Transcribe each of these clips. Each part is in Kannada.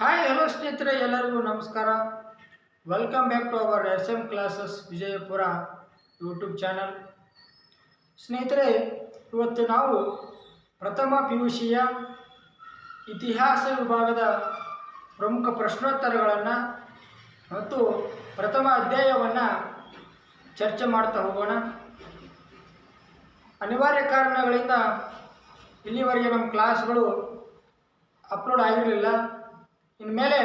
ಹಾಯ್ ಹಲೋ ಸ್ನೇಹಿತರೆ, ಎಲ್ಲರಿಗೂ ನಮಸ್ಕಾರ. Welcome back to our S M classes Vijayapura YouTube channel ಸ್ನೇಹಿತರೆ, ಇವತ್ತು ನಾವು ಪ್ರಥಮ ಪಿ ಯು ಸಿಯ ಇತಿಹಾಸ ವಿಭಾಗದ ಪ್ರಮುಖ ಪ್ರಶ್ನೋತ್ತರಗಳನ್ನು ಮತ್ತು ಪ್ರಥಮ ಅಧ್ಯಾಯವನ್ನು ಚರ್ಚೆ ಮಾಡ್ತಾ ಹೋಗೋಣ. ಅನಿವಾರ್ಯ ಕಾರಣಗಳಿಂದ ಇಲ್ಲಿವರೆಗೆ ನಮ್ಮ ಕ್ಲಾಸ್ಗಳು ಅಪ್ಲೋಡ್ ಆಗಿರಲಿಲ್ಲ. ಇನ್ಮೇಲೆ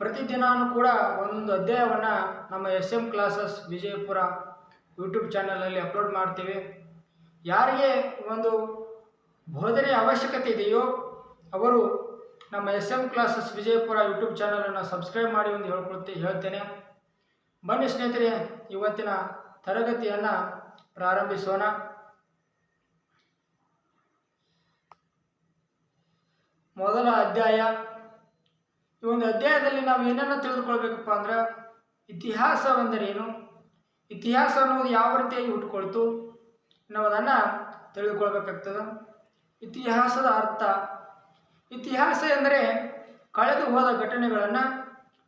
ಪ್ರತಿದಿನವೂ ಕೂಡ ಒಂದು ಅಧ್ಯಾಯವನ್ನು ನಮ್ಮ S M classes Vijayapura YouTube ಚಾನಲಲ್ಲಿ ಅಪ್ಲೋಡ್ ಮಾಡ್ತೀವಿ. ಯಾರಿಗೆ ಒಂದು ಬೋಧನೆಯ ಅವಶ್ಯಕತೆ ಇದೆಯೋ ಅವರು ನಮ್ಮ S M classes Vijayapura YouTube ಚಾನಲನ್ನು ಸಬ್ಸ್ಕ್ರೈಬ್ ಮಾಡಿ ಒಂದು ಹೇಳ್ಕೊಳ್ತಿ ಹೇಳ್ತೇನೆ. ಬನ್ನಿ ಸ್ನೇಹಿತರೆ, ಇವತ್ತಿನ ತರಗತಿಯನ್ನು ಪ್ರಾರಂಭಿಸೋಣ. ಮೊದಲ ಅಧ್ಯಾಯ ಈ ಒಂದು ಅಧ್ಯಾಯದಲ್ಲಿ ನಾವು ಏನನ್ನು ತಿಳಿದುಕೊಳ್ಬೇಕಪ್ಪ ಅಂದ್ರೆ ಇತಿಹಾಸವೆಂದರೇನು ಇತಿಹಾಸ ಅನ್ನೋದು ಯಾವ ರೀತಿಯಾಗಿ ಹುಟ್ಕೊಳ್ತು ಅನ್ನೋದನ್ನು ತಿಳಿದುಕೊಳ್ಬೇಕಾಗ್ತದೆ. ಇತಿಹಾಸದ ಅರ್ಥ. ಇತಿಹಾಸ ಎಂದರೆ ಕಳೆದು ಹೋದ ಘಟನೆಗಳನ್ನು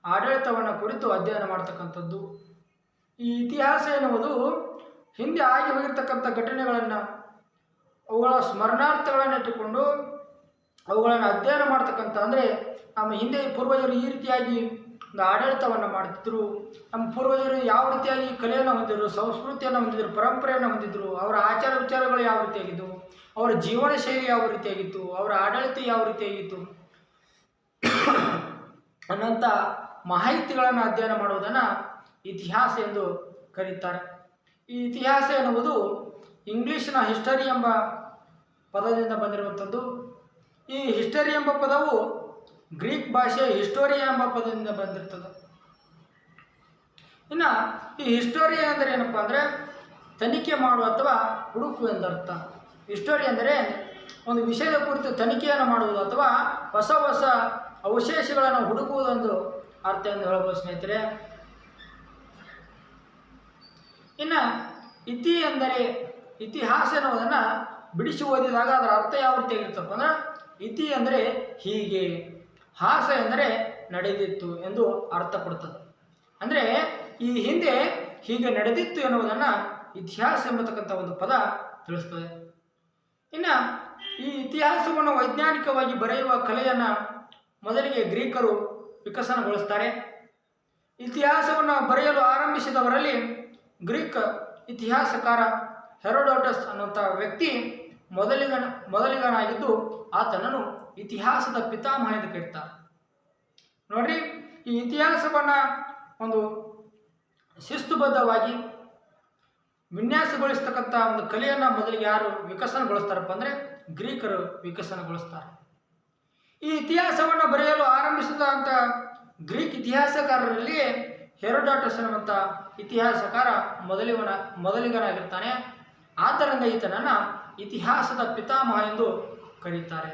ಆಡಳಿತವನ್ನು ಕುರಿತು ಅಧ್ಯಯನ ಮಾಡ್ತಕ್ಕಂಥದ್ದು. ಈ ಇತಿಹಾಸ ಎನ್ನುವುದು ಹಿಂದೆ ಆಗಿ ಹೋಗಿರ್ತಕ್ಕಂಥ ಘಟನೆಗಳನ್ನು ಅವುಗಳ ಸ್ಮರಣಾರ್ಥಗಳನ್ನು ಇಟ್ಟುಕೊಂಡು ಅವುಗಳನ್ನು ಅಧ್ಯಯನ ಮಾಡ್ತಕ್ಕಂಥ ಅಂದರೆ ನಮ್ಮ ಹಿಂದೆ ಪೂರ್ವಜರು ಈ ರೀತಿಯಾಗಿ ಒಂದು ಆಡಳಿತವನ್ನು ಮಾಡ್ತಿದ್ರು. ನಮ್ಮ ಪೂರ್ವಜರು ಯಾವ ರೀತಿಯಾಗಿ ಕಲೆಯನ್ನು ಹೊಂದಿದ್ರು, ಸಂಸ್ಕೃತಿಯನ್ನು ಹೊಂದಿದ್ರು, ಪರಂಪರೆಯನ್ನು ಹೊಂದಿದ್ರು, ಅವರ ಆಚಾರ ವಿಚಾರಗಳು ಯಾವ ರೀತಿಯಾಗಿದ್ದವು, ಅವರ ಜೀವನ ಶೈಲಿ ಯಾವ ರೀತಿಯಾಗಿತ್ತು, ಅವರ ಆಡಳಿತ ಯಾವ ರೀತಿಯಾಗಿತ್ತು. ಅನ್ನೋಂಥ ಮಾಹಿತಿಗಳನ್ನು ಅಧ್ಯಯನ ಮಾಡುವುದನ್ನು ಇತಿಹಾಸ ಎಂದು ಕರೀತಾರೆ. ಈ ಇತಿಹಾಸ ಎನ್ನುವುದು ಇಂಗ್ಲೀಷಿನ ಹಿಸ್ಟರಿ ಎಂಬ ಪದದಿಂದ ಬಂದಿರುವಂಥದ್ದು. ಈ ಹಿಸ್ಟರಿ ಎಂಬ ಪದವು ಗ್ರೀಕ್ ಭಾಷೆ ಹಿಸ್ಟೋರಿಯಾ ಎಂಬ ಪದದಿಂದ ಬಂದಿರ್ತದೆ. ಇನ್ನು ಈ ಹಿಸ್ಟೋರಿಯಾ ಅಂದರೆ ಏನಪ್ಪ ಅಂದರೆ ತನಿಖೆ ಮಾಡುವ ಅಥವಾ ಹುಡುಕು ಎಂದರ್ಥ. ಹಿಸ್ಟೋರಿ ಅಂದರೆ ಒಂದು ವಿಷಯದ ಕುರಿತು ತನಿಖೆಯನ್ನು ಮಾಡುವುದು ಅಥವಾ ಹೊಸ ಹೊಸ ಅವಶೇಷಗಳನ್ನು ಹುಡುಕುವುದೊಂದು ಅರ್ಥ ಎಂದು ಹೇಳ್ಬೋದು ಸ್ನೇಹಿತರೆ. ಇನ್ನು ಇತಿ ಎಂದರೆ ಇತಿಹಾಸ ಎನ್ನುವುದನ್ನು ಬಿಡಿಸಿ ಓದಿದಾಗ ಅದರ ಅರ್ಥ ಯಾವ ರೀತಿಯಾಗಿರ್ತಪ್ಪ ಅಂದ್ರೆ ಇತಿ ಅಂದರೆ ಹೀಗೆ, ಹಾಸ ಎಂದರೆ ನಡೆದಿತ್ತು ಎಂದು ಅರ್ಥ ಕೊಡ್ತದೆ ಅಂದರೆ ಈ ಹಿಂದೆ ಹೀಗೆ ನಡೆದಿತ್ತು ಎನ್ನುವುದನ್ನು ಇತಿಹಾಸ ಎಂಬತಕ್ಕಂಥ ಒಂದು ಪದ ತಿಳಿಸ್ತದೆ. ಇನ್ನು ಈ ಇತಿಹಾಸವನ್ನು ವೈಜ್ಞಾನಿಕವಾಗಿ ಬರೆಯುವ ಕಲೆಯನ್ನು ಮೊದಲಿಗೆ ಗ್ರೀಕರು ವಿಕಸನಗೊಳಿಸ್ತಾರೆ. ಇತಿಹಾಸವನ್ನು ಬರೆಯಲು ಆರಂಭಿಸಿದವರಲ್ಲಿ ಗ್ರೀಕ್ ಇತಿಹಾಸಕಾರ ಹೆರೋಡೋಟಸ್ ಅನ್ನುವಂಥ ವ್ಯಕ್ತಿ ಮೊದಲಿಗನ, ಮೊದಲಿಗನಾಗಿದ್ದು ಆತನನ್ನು ಇತಿಹಾಸದ ಪಿತಾಮಹ ಎಂದು ಕರೀತಾರೆ. ನೋಡ್ರಿ, ಈ ಇತಿಹಾಸವನ್ನು ಒಂದು ಶಿಸ್ತುಬದ್ಧವಾಗಿ ವಿನ್ಯಾಸಗೊಳಿಸ್ತಕ್ಕಂಥ ಒಂದು ಕಲೆಯನ್ನು ಮೊದಲಿಗೆ ಯಾರು ವಿಕಸನಗೊಳಿಸ್ತಾರಪ್ಪ ಅಂದರೆ ಗ್ರೀಕರು ವಿಕಸನಗೊಳಿಸ್ತಾರೆ. ಈ ಇತಿಹಾಸವನ್ನು ಬರೆಯಲು ಆರಂಭಿಸಿದಂಥ ಗ್ರೀಕ್ ಇತಿಹಾಸಕಾರರಲ್ಲಿ ಹೆರೋಡಾಟಸ್ ಅನ್ನುವಂಥ ಇತಿಹಾಸಕಾರ ಮೊದಲಿಗನ ಮೊದಲಿಗನಾಗಿರ್ತಾನೆ. ಆದ್ದರಿಂದ ಈತನನ್ನು ಇತಿಹಾಸದ ಪಿತಾಮಹ ಎಂದು ಕರೀತಾರೆ.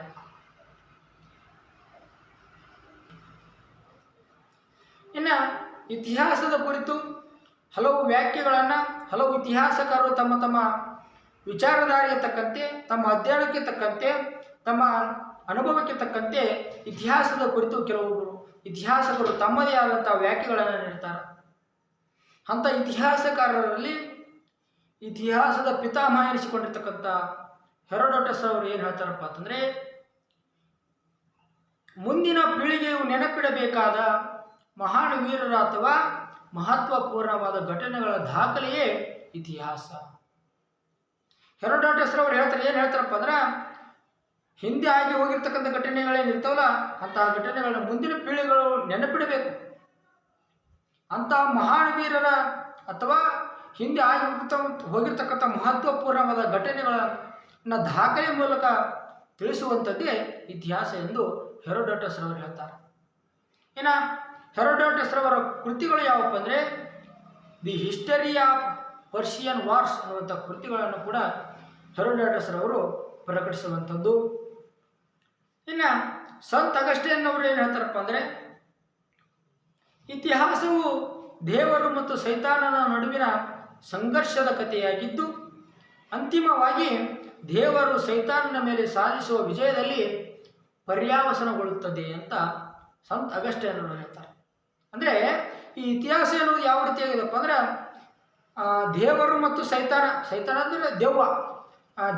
ಇನ್ನು ಇತಿಹಾಸದ ಕುರಿತು ಹಲವು ವ್ಯಾಖ್ಯೆಗಳನ್ನು, ಹಲವು ಇತಿಹಾಸಕಾರರು ತಮ್ಮ ತಮ್ಮ ವಿಚಾರಧಾರೆಗೆ ತಕ್ಕಂತೆ ತಮ್ಮ ಅಧ್ಯಯನಕ್ಕೆ ತಕ್ಕಂತೆ, ತಮ್ಮ ಅನುಭವಕ್ಕೆ ತಕ್ಕಂತೆ ಇತಿಹಾಸದ ಕುರಿತು ಕೆಲವೊಬ್ಬರು ಇತಿಹಾಸಕರು ತಮ್ಮದೇ ಆದಂಥ ವ್ಯಾಖ್ಯೆಗಳನ್ನು ನೀಡ್ತಾರೆ. ಅಂಥ ಇತಿಹಾಸಕಾರರಲ್ಲಿ ಇತಿಹಾಸದ ಪಿತಾಮಹ ಎನಿಸಿಕೊಂಡಿರ್ತಕ್ಕಂಥ ಹೆರೋಡೋಟಸ್ ಅವರು ಏನು ಹೇಳ್ತಾರಪ್ಪ ಅಂತಂದರೆ, ಮುಂದಿನ ಪೀಳಿಗೆಯು ನೆನಪಿಡಬೇಕಾದ ಮಹಾನ್ ವೀರರ ಅಥವಾ ಮಹತ್ವಪೂರ್ಣವಾದ ಘಟನೆಗಳ ದಾಖಲೆಯೇ ಇತಿಹಾಸ. ಹೆರೋಡಾಟಸ್ ಅವರು ಹೇಳ್ತಾರೆ, ಏನು ಹೇಳ್ತಾರಪ್ಪ ಅಂದ್ರೆ, ಹಿಂದೆ ಆಗಿ ಹೋಗಿರ್ತಕ್ಕಂಥ ಘಟನೆಗಳೇನಿರ್ತಾವಲ್ಲ ಅಂತಹ ಘಟನೆಗಳನ್ನ ಮುಂದಿನ ಪೀಳಿಗೆಗಳು ನೆನಪಿಡಬೇಕು. ಅಂತಹ ಮಹಾನ್ ವೀರರ ಅಥವಾ ಹಿಂದೆ ಆಗಿರ್ತ ಹೋಗಿರ್ತಕ್ಕಂಥ ಮಹತ್ವಪೂರ್ಣವಾದ ಘಟನೆಗಳನ್ನು ದಾಖಲೆ ಮೂಲಕ ತಿಳಿಸುವಂಥದ್ದೇ ಇತಿಹಾಸ ಎಂದು ಹೆರೋಡಾಟಸ್ ರವರು ಹೇಳ್ತಾರೆ. ಇನ್ನು ಹೆರೋಡಾಟಸ್ ರವರ ಕೃತಿಗಳು ಯಾವಪ್ಪ ಅಂದರೆ, the history of Persian wars ಅನ್ನುವಂಥ ಕೃತಿಗಳನ್ನು ಕೂಡ ಹೆರೋಡಾಟಸ್ ರವರು ಪ್ರಕಟಿಸುವಂಥದ್ದು. ಇನ್ನು ಸಂತ ಅಗಸ್ಟೇನ್ ಅವರು ಏನು ಹೇಳ್ತಾರಪ್ಪ ಅಂದರೆ, ಇತಿಹಾಸವು ದೇವರು ಮತ್ತು ಸೈತಾನನ ನಡುವಿನ ಸಂಘರ್ಷದ ಕಥೆಯಾಗಿದ್ದು, ಅಂತಿಮವಾಗಿ ದೇವರು ಸೈತಾನನ ಮೇಲೆ ಸಾಧಿಸುವ ವಿಜಯದಲ್ಲಿ ಪರ್ಯಾವಸನಗೊಳ್ಳುತ್ತದೆ ಅಂತ ಸಂತ ಅಗಸ್ತ್ಯನರು ಹೇಳ್ತಾರೆ. ಅಂದರೆ ಈ ಇತಿಹಾಸ ಎನ್ನುವುದು ಯಾವ ರೀತಿಯಾಗಿದೆಪ್ಪ ಅಂದ್ರೆ ದೇವರು ಮತ್ತು ಸೈತಾನ ಸೈತಾನ ಅಂದರೆ ದೆವ್ವ.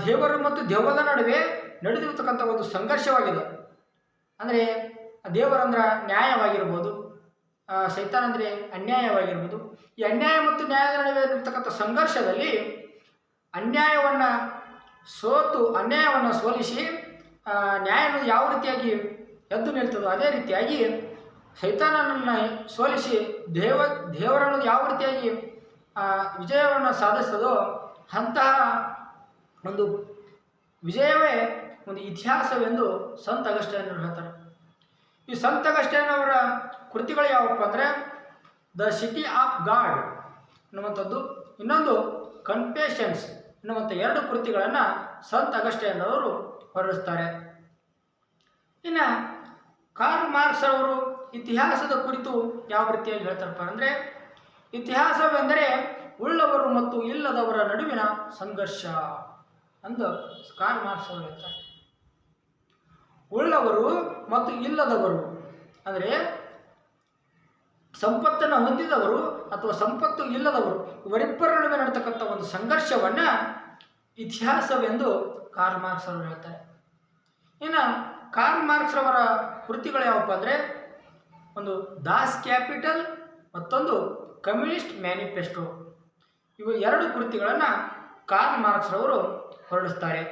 ದೇವರು ಮತ್ತು ದೆವ್ವದ ನಡುವೆ ನಡೆದಿರ್ತಕ್ಕಂಥ ಒಂದು ಸಂಘರ್ಷವಾಗಿದೆ ಅಂದರೆ, ದೇವರಂದ್ರೆ ನ್ಯಾಯವಾಗಿರ್ಬೋದು ಸೈತಾನ ಅಂದರೆ ಅನ್ಯಾಯವಾಗಿರ್ಬೋದು ಈ ಅನ್ಯಾಯ ಮತ್ತು ನ್ಯಾಯದ ನಡುವೆ ಇರತಕ್ಕಂಥ ಸಂಘರ್ಷದಲ್ಲಿ ಅನ್ಯಾಯವನ್ನು ಸೋತು, ಅನ್ಯಾಯವನ್ನು ಸೋಲಿಸಿ ನ್ಯಾಯ ಯಾವ ರೀತಿಯಾಗಿ ಎದ್ದು ನಿಲ್ತದೋ ಅದೇ ರೀತಿಯಾಗಿ ಸೈತಾನನನ್ನು ಸೋಲಿಸಿ, ದೇವ ದೇವರನ್ನು ಯಾವ ರೀತಿಯಾಗಿ ವಿಜಯವನ್ನು ಸಾಧಿಸ್ತದೋ ಅಂತಹ ಒಂದು ವಿಜಯವೇ ಒಂದು ಇತಿಹಾಸವೆಂದು ಸಂತ ಅಗಸ್ಟ್ಯನ್ನು ಹೇಳ್ತಾರೆ. ಈ ಸಂತ ಅವರ ಕೃತಿಗಳು ಯಾವಪ್ಪ ಅಂದರೆ ದ ಸಿಟಿ ಆಫ್ ಗಾಡ್ ಅನ್ನುವಂಥದ್ದು ಇನ್ನೊಂದು ಕನ್ಫೇಷನ್ಸ್ ಎನ್ನುವಂಥ ಎರಡು ಕೃತಿಗಳನ್ನು ಸಂತ ಅಗಸ್ಟೇನವರು ಹೊರಡಿಸ್ತಾರೆ. ಇನ್ನು, ಕಾರ್ಲ್ ಮಾರ್ಕ್ಸ್ ಅವರು ಇತಿಹಾಸದ ಕುರಿತು ಯಾವ ರೀತಿಯಾಗಿ ಹೇಳ್ತಾರಪ್ಪ ಅಂದರೆ, ಇತಿಹಾಸವೆಂದರೆ ಉಳ್ಳವರು ಮತ್ತು ಇಲ್ಲದವರ ನಡುವಿನ ಸಂಘರ್ಷ ಅಂದು ಕಾರ್ಲ್ ಮಾರ್ಕ್ಸ್ ಅವರು ಹೇಳ್ತಾರೆ. ಉಳ್ಳವರು ಮತ್ತು ಇಲ್ಲದವರು. ಅಂದರೆ ಸಂಪತ್ತನ್ನು ಹೊಂದಿದವರು ಅಥವಾ ಸಂಪತ್ತು ಇಲ್ಲದವರು. ಇವರಿಬ್ಬರ ನಡುವೆ ನಡ್ತಕ್ಕಂಥ ಒಂದು ಸಂಘರ್ಷವನ್ನು ಇತಿಹಾಸವೆಂದು ಕಾರ್ಲ್ ಮಾರ್ಕ್ಸ್ ಅವರು ಹೇಳ್ತಾರೆ. ಇನ್ನು ಕಾರ್ಲ್ ಮಾರ್ಕ್ಸ್ ಅವರ ಕೃತಿಗಳು ಯಾವಪ್ಪ ಅಂದರೆ ಒಂದು ದಾಸ್ ಕ್ಯಾಪಿಟಲ್ ಮತ್ತೊಂದು ಕಮ್ಯುನಿಸ್ಟ್ ಮ್ಯಾನಿಫೆಸ್ಟೋ. ಇವು ಎರಡು ಕೃತಿಗಳನ್ನು ಕಾರ್ಲ್ ಮಾರ್ಕ್ಸ್ ರವರು ಹೊರಡಿಸ್ತಾರೆ.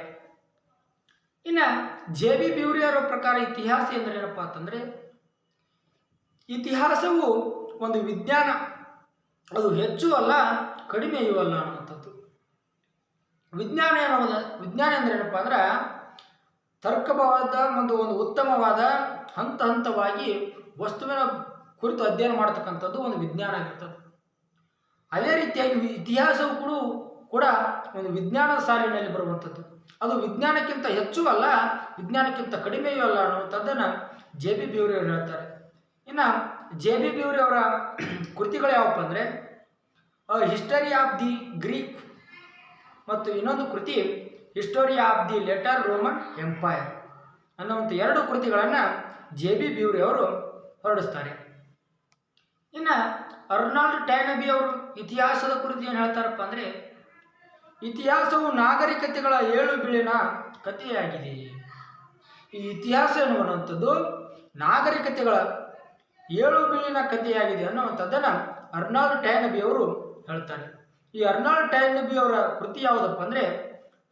ಇನ್ನು ಜೆ ಬಿ ಬ್ಯೂರಿಯವರ ಪ್ರಕಾರ ಇತಿಹಾಸ ಎಂದರೆ ಏನಪ್ಪ ಅಂತಂದರೆ, ಇತಿಹಾಸವು ಒಂದು ವಿಜ್ಞಾನ. ಅದು ಹೆಚ್ಚು ಅಲ್ಲ ಕಡಿಮೆಯೂ ಅಲ್ಲ ಅನ್ನುವಂಥದ್ದು. ವಿಜ್ಞಾನ ಎನ್ನುವುದು, ವಿಜ್ಞಾನ ಅಂದರೆ ಏನಪ್ಪ ಅಂದ್ರೆ ತರ್ಕಬದ್ಧ ಒಂದು ಒಂದು ಉತ್ತಮವಾದ ಹಂತ ಹಂತವಾಗಿ ವಸ್ತುವಿನ ಕುರಿತು ಅಧ್ಯಯನ ಮಾಡ್ತಕ್ಕಂಥದ್ದು ಒಂದು ವಿಜ್ಞಾನ ಆಗಿರ್ತದೆ. ಅದೇ ರೀತಿಯಾಗಿ ಇತಿಹಾಸವು ಕೂಡ ಕೂಡ ಒಂದು ವಿಜ್ಞಾನ ಸಾಲಿನಲ್ಲಿ ಬರುವಂಥದ್ದು. ಅದು ವಿಜ್ಞಾನಕ್ಕಿಂತ ಹೆಚ್ಚು ಅಲ್ಲ ವಿಜ್ಞಾನಕ್ಕಿಂತ ಕಡಿಮೆಯೂ ಅಲ್ಲ ಅನ್ನುವಂಥದ್ದನ್ನು ಜೆ ಬಿ ಬ್ಯೂರಿ ಅವರು ಹೇಳ್ತಾರೆ. ಇನ್ನು ಜೆ ಬಿ ಬ್ಯೂರಿ ಅವರ ಕೃತಿಗಳು ಯಾವಪ್ಪ ಅಂದರೆ ಹಿಸ್ಟರಿ ಆಫ್ ದಿ ಗ್ರೀಕ್ ಮತ್ತು ಇನ್ನೊಂದು ಕೃತಿ history of the later Roman empire ಅನ್ನುವಂಥ ಎರಡು ಕೃತಿಗಳನ್ನು ಜೆ ಬಿ ಬ್ಯೂರಿ ಅವರು ಹೊರಡಿಸ್ತಾರೆ. ಇನ್ನು ಅರ್ನಾಲ್ಡ್ ಟ್ಯಾನಬಿ ಅವರು ಇತಿಹಾಸದ ಕುರಿತು ಏನು ಹೇಳ್ತಾರಪ್ಪ ಅಂದರೆ ಇತಿಹಾಸವು ನಾಗರಿಕತೆಗಳ ಏಳು ಬೀಳಿನ ಕಥೆಯಾಗಿದೆ. ಈ ಇತಿಹಾಸ ಎನ್ನುವಂಥದ್ದು ನಾಗರಿಕತೆಗಳ ಏಳು ಬೀಳಿನ ಕಥೆಯಾಗಿದೆ ಅನ್ನುವಂಥದ್ದನ್ನು ಅರ್ನಾಲ್ಡ್ ಟ್ಯಾನಬಿ ಅವರು ಹೇಳ್ತಾರೆ. ಈ ಅರ್ನಾಲ್ಡ್ ಟ್ಯಾನಬಿ ಅವರ ಕೃತಿ ಯಾವುದಪ್ಪ ಅಂದರೆ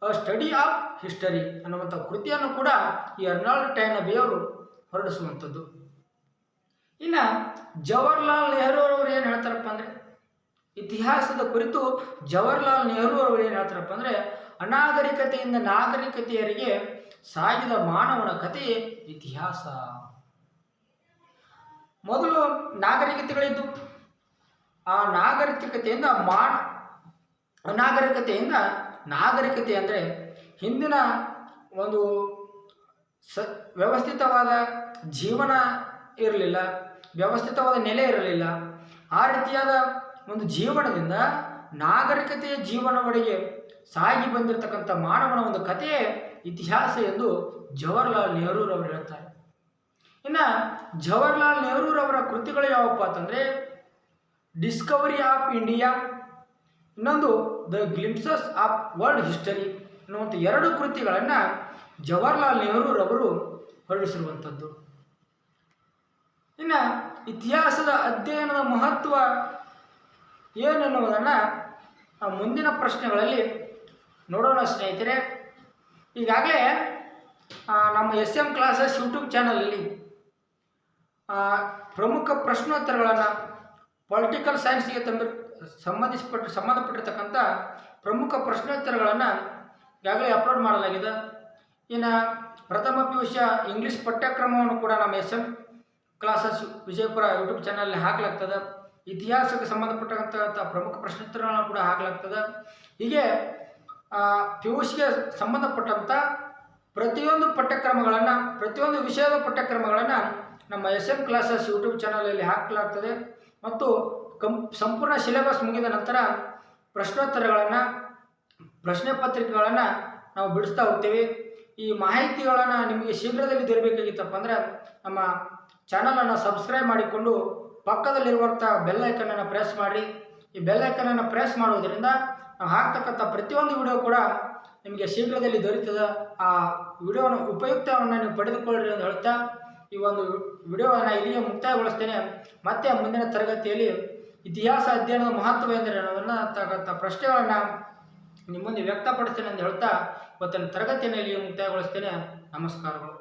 ಅ ಸ್ಟಡಿ ಆಫ್ ಹಿಸ್ಟರಿ ಅನ್ನುವಂಥ ಕೃತಿಯನ್ನು ಕೂಡ ಈ ಅರ್ನಾಲ್ಡ್ ಟ್ಯಾನಬಿ ಅವರು ಹೊರಡಿಸುವಂಥದ್ದು. ಇನ್ನು ಜವಾಹರ್ಲಾಲ್ ನೆಹರು ಅವರು ಏನು ಹೇಳ್ತಾರಪ್ಪ ಅಂದರೆ ಇತಿಹಾಸದ ಕುರಿತು ಜವಾಹರ್ಲಾಲ್ ನೆಹರು ಅವರು ಏನು ಹೇಳ್ತಾರಪ್ಪ ಅಂದರೆ, ಅನಾಗರಿಕತೆಯಿಂದ ನಾಗರಿಕತೆಯರಿಗೆ ಸಾಗಿದ ಮಾನವನ ಕಥೆಯೇ ಇತಿಹಾಸ. ಮೊದಲು ನಾಗರಿಕತೆಗಳಿದ್ದು, ಆ ನಾಗರಿಕತೆಯಿಂದ ಮಾನ, ಅನಾಗರಿಕತೆಯಿಂದ ನಾಗರಿಕತೆ ಅಂದರೆ ಹಿಂದಿನ ಒಂದು ಸ, ವ್ಯವಸ್ಥಿತವಾದ ಜೀವನ ಇರಲಿಲ್ಲ, ವ್ಯವಸ್ಥಿತವಾದ ನೆಲೆ ಇರಲಿಲ್ಲ. ಆ ರೀತಿಯಾದ ಒಂದು ಜೀವನದಿಂದ ನಾಗರಿಕತೆಯ ಜೀವನವಡೆಗೆ ಸಾಗಿ ಬಂದಿರತಕ್ಕಂಥ ಮಾನವನ ಒಂದು ಕಥೆಯೇ ಇತಿಹಾಸ ಎಂದು ಜವಾಹರ್ಲಾಲ್ ನೆಹರೂರವರು ಹೇಳ್ತಾರೆ ಇನ್ನು ಜವಾಹರ್ಲಾಲ್ ನೆಹರೂರವರ ಕೃತಿಗಳು ಯಾವಪ್ಪ ಅಂತಂದರೆ ಡಿಸ್ಕವರಿ ಆಫ್ ಇಂಡಿಯಾ ಇನ್ನೊಂದು the glimpses of world history ಅನ್ನುವಂಥ ಎರಡು ಕೃತಿಗಳನ್ನು ಜವಾಹರ್ಲಾಲ್ ನೆಹರೂರವರು ಹೊರಡಿಸಿರುವಂಥದ್ದು. ಇನ್ನು ಇತಿಹಾಸದ ಅಧ್ಯಯನದ ಮಹತ್ವ ಏನೆನ್ನುವುದನ್ನು ನಾವು ಮುಂದಿನ ಪ್ರಶ್ನೆಗಳಲ್ಲಿ ನೋಡೋಣ ಸ್ನೇಹಿತರೆ. ಈಗಾಗಲೇ ನಮ್ಮ ಎಸ್ ಎಂ ಕ್ಲಾಸಸ್ ಯೂಟ್ಯೂಬ್ ಚಾನಲಲ್ಲಿ ಪ್ರಮುಖ ಪ್ರಶ್ನೋತ್ತರಗಳನ್ನು ಪೊಲಿಟಿಕಲ್ ಸೈನ್ಸ್ಗೆ ತಂಬ ಸಂಬಂಧಿಸಿಪಟ್ಟು, ಸಂಬಂಧಪಟ್ಟಿರ್ತಕ್ಕಂಥ ಪ್ರಮುಖ ಪ್ರಶ್ನೋತ್ತರಗಳನ್ನು ಈಗಾಗಲೇ ಅಪ್ಲೋಡ್ ಮಾಡಲಾಗಿದೆ. ಇನ್ನು ಪ್ರಥಮ ಪಿ ಇಂಗ್ಲೀಷ್ ಪಠ್ಯಕ್ರಮವನ್ನು ಕೂಡ ನಮ್ಮ S M classes Vijayapura YouTube ಚಾನಲಲ್ಲಿ ಹಾಕಲಾಗ್ತದೆ. ಇತಿಹಾಸಕ್ಕೆ ಸಂಬಂಧಪಟ್ಟಂಥ ಪ್ರಮುಖ ಪ್ರಶ್ನೋತ್ತರಗಳನ್ನು ಕೂಡ ಹಾಕಲಾಗ್ತದೆ. ಹೀಗೆ ಪಿ ಯು ಸಿಗೆ ಸಂಬಂಧಪಟ್ಟಂಥ ಪ್ರತಿಯೊಂದು ಪಠ್ಯಕ್ರಮಗಳನ್ನು, ಪ್ರತಿಯೊಂದು ವಿಷಯದ ಪಠ್ಯಕ್ರಮಗಳನ್ನು ನಮ್ಮ ಎಸ್ ಎಂ ಕ್ಲಾಸಸ್ ಯೂಟ್ಯೂಬ್ ಚಾನಲಲ್ಲಿ ಹಾಕಲಾಗ್ತದೆ. ಮತ್ತು ಕಂ, ಸಂಪೂರ್ಣ ಸಿಲೆಬಸ್ ಮುಗಿದ ನಂತರ ಪ್ರಶ್ನೋತ್ತರಗಳನ್ನು, ಪ್ರಶ್ನೆ ಪತ್ರಿಕೆಗಳನ್ನು ನಾವು ಬಿಡಿಸ್ತಾ ಹೋಗ್ತೀವಿ. ಈ ಮಾಹಿತಿಗಳನ್ನು ನಿಮಗೆ ಶೀಘ್ರದಲ್ಲಿ ದೊರಬೇಕಾಗಿತ್ತಪ್ಪ ಅಂದರೆ ನಮ್ಮ ಚಾನಲನ್ನು ಸಬ್ಸ್ಕ್ರೈಬ್ ಮಾಡಿಕೊಂಡು ಪಕ್ಕದಲ್ಲಿರುವಂಥ ಬೆಲ್ ಐಕನನ್ನು ಪ್ರೆಸ್ ಮಾಡಿ ಈ ಬೆಲ್ ಐಕನನ್ನು ಪ್ರೆಸ್ ಮಾಡೋದರಿಂದ ನಾವು ಹಾಕ್ತಕ್ಕಂಥ ಪ್ರತಿಯೊಂದು ವಿಡಿಯೋ ಕೂಡ ನಿಮಗೆ ಶೀಘ್ರದಲ್ಲಿ ದೊರೀತದೆ ಆ ವಿಡಿಯೋನ ಉಪಯುಕ್ತವನ್ನು ನೀವು ಪಡೆದುಕೊಳ್ಳ್ರಿ ಅಂತ ಹೇಳ್ತಾ ಈ ಒಂದು ವಿಡಿಯೋವನ್ನು ಇಲ್ಲಿಗೆ ಮುಕ್ತಾಯಗೊಳಿಸ್ತೇನೆ. ಮತ್ತೆ ಮುಂದಿನ ತರಗತಿಯಲ್ಲಿ ಇತಿಹಾಸ ಅಧ್ಯಯನದ ಮಹತ್ವ ಎಂದರೆ ಅನ್ನತಕ್ಕಂಥ ಪ್ರಶ್ನೆಗಳನ್ನು ನಿಮ್ಮ ಮುಂದೆ ವ್ಯಕ್ತಪಡಿಸ್ತೇನೆ ಅಂತ ಹೇಳ್ತಾ ಇವತ್ತಿನ ತರಗತಿಯನ್ನು ಇಲ್ಲಿಗೆ ಮುಕ್ತಾಯಗೊಳಿಸ್ತೇನೆ. ನಮಸ್ಕಾರಗಳು.